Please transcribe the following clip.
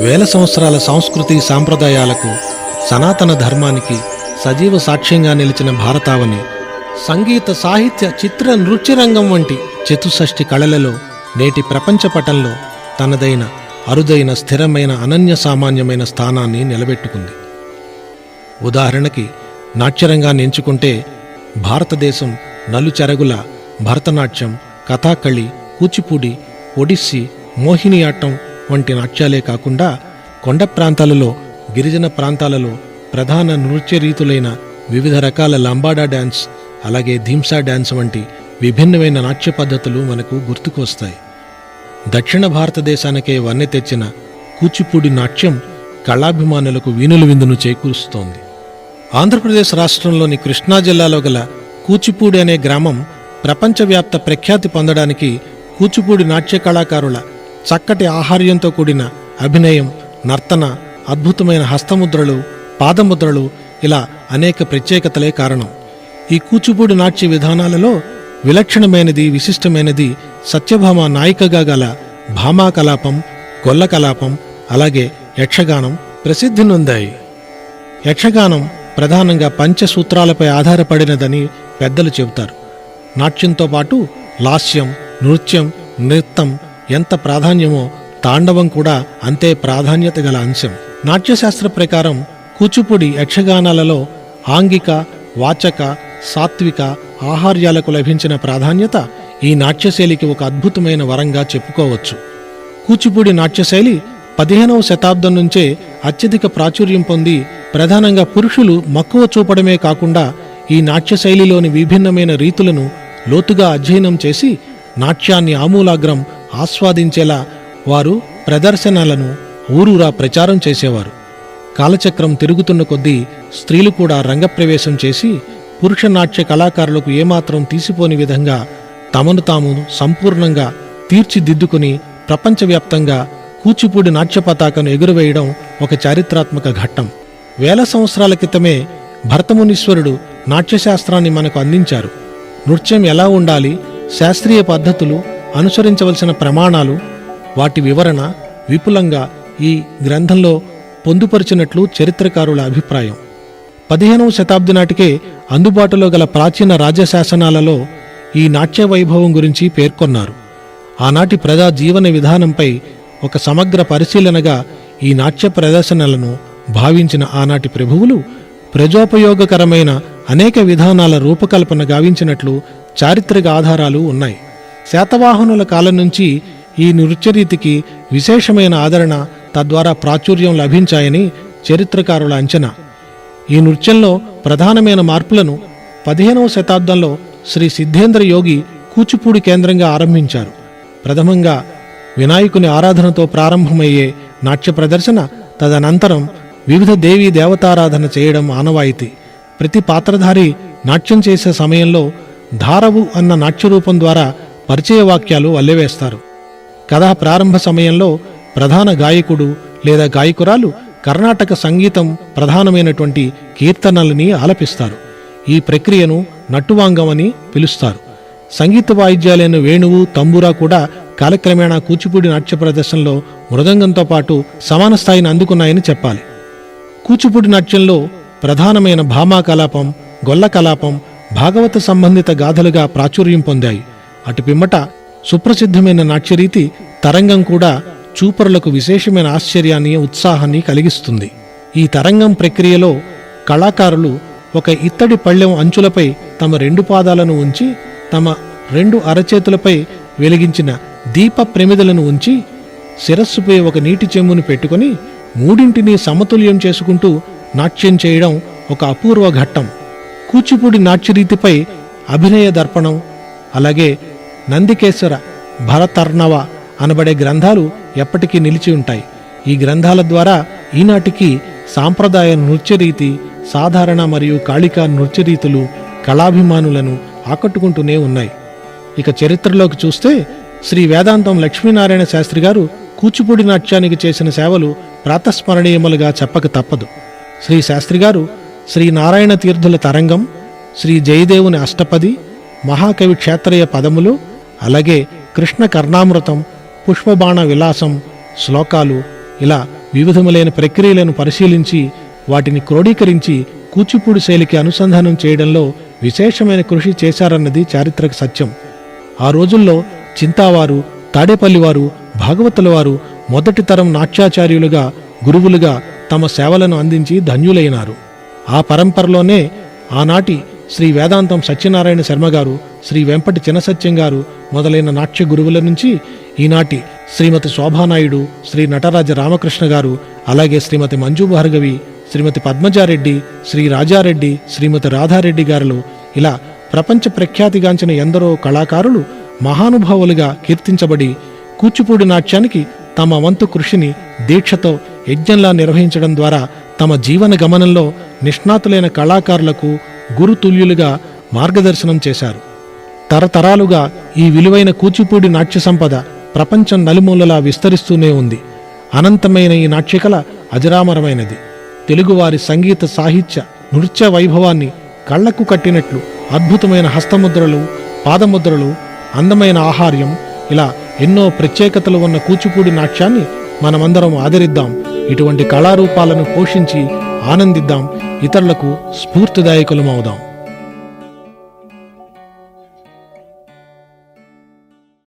వేల సంవత్సరాల సంస్కృతి సాంప్రదాయాలకు సనాతన ధర్మానికి సజీవ సాక్ష్యంగా నిలిచిన భారతావని సంగీత సాహిత్య చిత్ర నృత్య రంగం వంటి చతుషష్ఠి కళలలో నేటి ప్రపంచ పటంలో తనదైన అరుదైన స్థిరమైన అనన్య సామాన్యమైన స్థానాన్ని నిలబెట్టుకుంది. ఉదాహరణకి నాట్యరంగాన్ని ఎంచుకుంటే భారతదేశం నలుచెరగుల భరతనాట్యం కథాకళి కూచిపూడి ఒడిస్సీ మోహినియాట్టం వంటి నాట్యాలే కాకుండా కొండ ప్రాంతాలలో గిరిజన ప్రాంతాలలో ప్రధాన నృత్య రీతులైన వివిధ రకాల లంబాడా డ్యాన్స్ అలాగే ధీంసా డ్యాన్స్ వంటి విభిన్నమైన నాట్య పద్ధతులు మనకు గుర్తుకొస్తాయి. దక్షిణ భారతదేశానికే వన్నె తెచ్చిన కూచిపూడి నాట్యం కళాభిమానులకు వీణుల విందును చేకూరుస్తోంది. ఆంధ్రప్రదేశ్ రాష్ట్రంలోని కృష్ణా జిల్లాలో గల కూచిపూడి అనే గ్రామం ప్రపంచవ్యాప్త ప్రఖ్యాతి పొందడానికి కూచిపూడి నాట్య కళాకారుల చక్కటి ఆహార్యంతో కూడిన అభినయం నర్తన అద్భుతమైన హస్తముద్రలు పాదముద్రలు ఇలా అనేక ప్రత్యేకతలే కారణం. ఈ కూచిపూడి నాట్య విధానాలలో విలక్షణమైనది విశిష్టమైనది సత్యభామ నాయికగా గల భామా కలాపం గొల్ల కలాపం అలాగే యక్షగానం ప్రసిద్ధి నొందాయి. యక్షగానం ప్రధానంగా పంచసూత్రాలపై ఆధారపడినదని పెద్దలు చెబుతారు. నాట్యంతో పాటు లాస్యం నృత్యం నృత్యం ఎంత ప్రాధాన్యమో తాండవం కూడా అంతే ప్రాధాన్యత గల అంశం. నాట్యశాస్త్ర ప్రకారం కూచిపూడి యక్షగానాలలో ఆంగిక వాచక సాత్విక ఆహార్యాలకు లభించిన ప్రాధాన్యత ఈ నాట్యశైలికి ఒక అద్భుతమైన వరంగా చెప్పుకోవచ్చు. కూచిపూడి నాట్యశైలి పదిహేనవ శతాబ్దం నుంచే అత్యధిక ప్రాచుర్యం పొంది ప్రధానంగా పురుషులు మక్కువ చూపడమే కాకుండా ఈ నాట్యశైలిలోని విభిన్నమైన రీతులను లోతుగా అధ్యయనం చేసి నాట్యాన్ని ఆమూలాగ్రం ఆస్వాదించేలా వారు ప్రదర్శనలను ఊరూరా ప్రచారం చేసేవారు. కాలచక్రం తిరుగుతున్న కొద్దీ స్త్రీలు కూడా రంగప్రవేశం చేసి పురుష నాట్య కళాకారులకు ఏమాత్రం తీసిపోని విధంగా తమను తాము సంపూర్ణంగా తీర్చిదిద్దుకుని ప్రపంచవ్యాప్తంగా కూచిపూడి నాట్య పతాకను ఎగురవేయడం ఒక చారిత్రాత్మక ఘట్టం. వేల సంవత్సరాల క్రితమే భరతమునీశ్వరుడు నాట్యశాస్త్రాన్ని మనకు అందించారు. నృత్యం ఎలా ఉండాలి శాస్త్రీయ పద్ధతులు అనుసరించవలసిన ప్రమాణాలు వాటి వివరణ విపులంగా ఈ గ్రంథంలో పొందుపరిచినట్లు చరిత్రకారుల అభిప్రాయం. పదిహేనవ శతాబ్ది నాటికే అందుబాటులో గల ప్రాచీన రాజశాసనాలలో ఈ నాట్య వైభవం గురించి పేర్కొన్నారు. ఆనాటి ప్రజా జీవన విధానంపై ఒక సమగ్ర పరిశీలనగా ఈ నాట్య ప్రదర్శనలను భావించిన ఆనాటి ప్రభువులు ప్రజోపయోగకరమైన అనేక విధానాల రూపకల్పన గావించినట్లు చారిత్రక ఆధారాలు ఉన్నాయి. శాతవాహనుల కాలం నుంచి ఈ నృత్యరీతికి విశేషమైన ఆదరణ తద్వారా ప్రాచుర్యం లభించాయని చరిత్రకారుల అంచనా. ఈ నృత్యంలో ప్రధానమైన మార్పులను పదిహేనవ శతాబ్దంలో శ్రీ సిద్ధేంద్ర యోగి కూచిపూడి కేంద్రంగా ఆరంభించారు. ప్రథమంగా వినాయకుని ఆరాధనతో ప్రారంభమయ్యే నాట్య ప్రదర్శన తదనంతరం వివిధ దేవీ దేవతారాధన చేయడం ఆనవాయితీ. ప్రతి పాత్రధారి నాట్యం చేసే సమయంలో ధారవు అన్న నాట్యరూపం ద్వారా పరిచయ వాక్యాలు అల్లెవేస్తారు. కథ ప్రారంభ సమయంలో ప్రధాన గాయకుడు లేదా గాయకురాలు కర్ణాటక సంగీతం ప్రధానమైనటువంటి కీర్తనలని ఆలపిస్తారు. ఈ ప్రక్రియను నట్టువాంగం అని పిలుస్తారు. సంగీత వాయిద్యాలైన వేణువు తంబూరా కూడా కాలక్రమేణా కూచిపూడి నాట్య ప్రదర్శనలో మృదంగంతో పాటు సమాన స్థాయిని అందుకున్నాయని చెప్పాలి. కూచిపూడి నాట్యంలో ప్రధానమైన భామా కలాపం గొల్ల కలాపం భాగవత సంబంధిత గాథలుగా ప్రాచుర్యం పొందాయి. అటు పిమ్మట సుప్రసిద్ధమైన నాట్యరీతి తరంగం కూడా చూపరులకు విశేషమైన ఆశ్చర్యాన్ని ఉత్సాహాన్ని కలిగిస్తుంది. ఈ తరంగం ప్రక్రియలో కళాకారులు ఒక ఇత్తడి పళ్ళెం అంచులపై తమ రెండు పాదాలను ఉంచి తమ రెండు అరచేతులపై వెలిగించిన దీప ప్రమిదలను ఉంచి శిరస్సుపై ఒక నీటి చెంబును పెట్టుకొని మూడింటిని సమతుల్యం చేసుకుంటూ నాట్యం చేయడం ఒక అపూర్వ ఘట్టం. కూచిపూడి నాట్యరీతిపై అభినయ దర్పణం అలాగే నందికేశ్వర భరతర్ణవ అనబడే గ్రంథాలు ఎప్పటికీ నిలిచి ఉంటాయి. ఈ గ్రంథాల ద్వారా ఈనాటికి సాంప్రదాయ నృత్యరీతి సాధారణ మరియు కాళికా నృత్యరీతులు కళాభిమానులను ఆకట్టుకుంటూనే ఉన్నాయి. ఇక చరిత్రలోకి చూస్తే శ్రీ వేదాంతం లక్ష్మీనారాయణ శాస్త్రి గారు కూచిపూడి నాట్యానికి చేసిన సేవలు ప్రాతస్మరణీయములుగా చెప్పక తప్పదు. శ్రీ శాస్త్రి గారు శ్రీ నారాయణ తీర్థుల తరంగం శ్రీ జయదేవుని అష్టపది మహాకవి క్షేత్రయ పదములు అలాగే కృష్ణ కర్ణామృతం పుష్పబాణ విలాసం శ్లోకాలు ఇలా వివిధములైన ప్రక్రియలను పరిశీలించి వాటిని క్రోడీకరించి కూచిపూడి శైలికి అనుసంధానం చేయడంలో విశేషమైన కృషి చేశారన్నది చారిత్రక సత్యం. ఆ రోజుల్లో చింతావారు తాడేపల్లివారు భాగవతుల వారు మొదటి తరం నాట్యాచార్యులుగా గురువులుగా తమ సేవలను అందించి ధన్యులైనారు. ఆ పరంపరలోనే ఆనాటి శ్రీ వేదాంతం సత్యనారాయణ శర్మ గారు శ్రీ వెంపటి చినసత్యం గారు మొదలైన నాట్య గురువుల నుంచి ఈనాటి శ్రీమతి శోభానాయుడు శ్రీ నటరాజ రామకృష్ణ గారు అలాగే శ్రీమతి మంజు భార్గవి శ్రీమతి పద్మజారెడ్డి శ్రీ రాజారెడ్డి శ్రీమతి రాధారెడ్డి గారులు ఇలా ప్రపంచ ప్రఖ్యాతిగాంచిన ఎందరో కళాకారులు మహానుభావులుగా కీర్తించబడి కూచిపూడి నాట్యానికి తమ వంతు కృషిని దీక్షతో యజ్ఞంలా నిర్వహించడం ద్వారా తమ జీవన గమనంలో నిష్ణాతులైన కళాకారులకు గురుతుల్యులుగా మార్గదర్శనం చేశారు. తరతరాలుగా ఈ విలువైన కూచిపూడి నాట్య సంపద ప్రపంచం నలుమూలలా విస్తరిస్తూనే ఉంది. అనంతమైన ఈ నాట్యకళ అజరామరమైనది. తెలుగువారి సంగీత సాహిత్య నృత్య వైభవాన్ని కళ్ళకు కట్టినట్లు అద్భుతమైన హస్తముద్రలు పాదముద్రలు అందమైన ఆహార్యం ఇలా ఎన్నో ప్రత్యేకతలు ఉన్న కూచిపూడి నాట్యాన్ని మనమందరం ఆదరిద్దాం. ఇటువంటి కళారూపాలను పోషించి ఆనందిద్దాం. ఇతరులకు స్ఫూర్తిదాయకులమవుదాం.